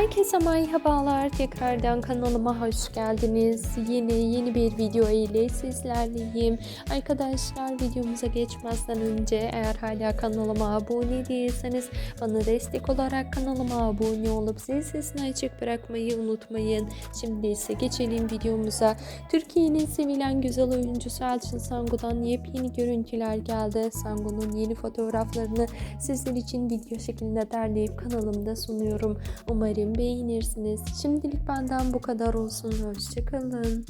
Herkese merhabalar. Tekrardan kanalıma hoş geldiniz. Yine yeni bir video ile sizlerleyim. Arkadaşlar videomuza geçmezden önce eğer hala kanalıma abone değilseniz bana destek olarak kanalıma abone olup zil sesini açık bırakmayı unutmayın. Şimdi ise geçelim videomuza. Türkiye'nin sevilen güzel oyuncusu Elçin Sangu'dan yepyeni görüntüler geldi. Sangu'nun yeni fotoğraflarını sizler için video şeklinde derleyip kanalımda sunuyorum. Umarım beğenirsiniz. Şimdilik benden bu kadar olsun. Hoşçakalın.